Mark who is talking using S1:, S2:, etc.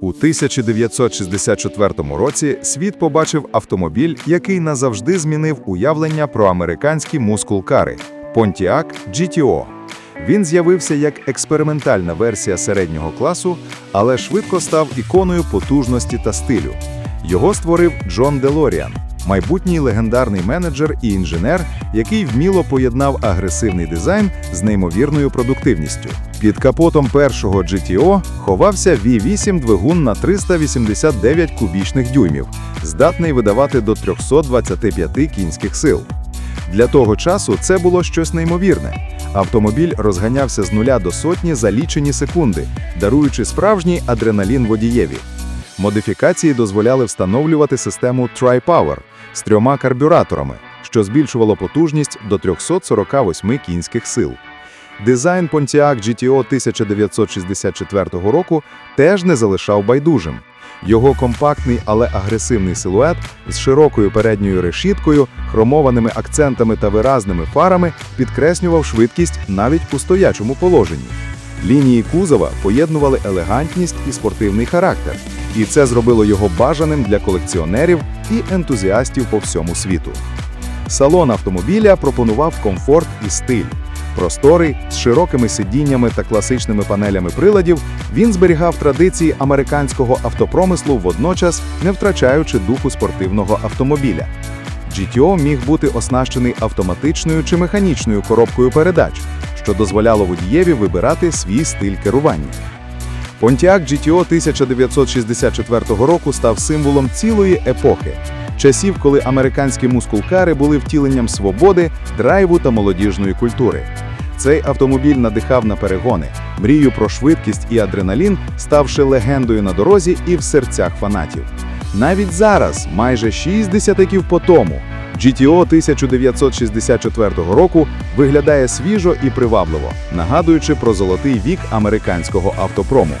S1: У 1964 році світ побачив автомобіль, який назавжди змінив уявлення про американські мускул-кари – Pontiac GTO. Він з'явився як експериментальна версія середнього класу, але швидко став іконою потужності та стилю. Його створив Джон Делоріан, майбутній легендарний менеджер і інженер, який вміло поєднав агресивний дизайн з неймовірною продуктивністю. Під капотом першого GTO ховався V8 двигун на 389 кубічних дюймів, здатний видавати до 325 кінських сил. Для того часу це було щось неймовірне. Автомобіль розганявся з нуля до сотні за лічені секунди, даруючи справжній адреналін водієві. Модифікації дозволяли встановлювати систему Tri-Power з трьома карбюраторами, що збільшувало потужність до 348 кінських сил. Дизайн Pontiac GTO 1964 року теж не залишав байдужим. Його компактний, але агресивний силует з широкою передньою решіткою, хромованими акцентами та виразними фарами підкреслював швидкість навіть у стоячому положенні. Лінії кузова поєднували елегантність і спортивний характер, і це зробило його бажаним для колекціонерів і ентузіастів по всьому світу. Салон автомобіля пропонував комфорт і стиль. Просторий, з широкими сидіннями та класичними панелями приладів, він зберігав традиції американського автопромислу, водночас не втрачаючи духу спортивного автомобіля. GTO міг бути оснащений автоматичною чи механічною коробкою передач, що дозволяло водієві вибирати свій стиль керування. Pontiac GTO 1964 року став символом цілої епохи, часів, коли американські мускулкари були втіленням свободи, драйву та молодіжної культури. Цей автомобіль надихав на перегони, мрію про швидкість і адреналін, ставши легендою на дорозі і в серцях фанатів. Навіть зараз, майже 6 десятиків по тому, GTO 1964 року виглядає свіжо і привабливо, нагадуючи про золотий вік американського автопрому.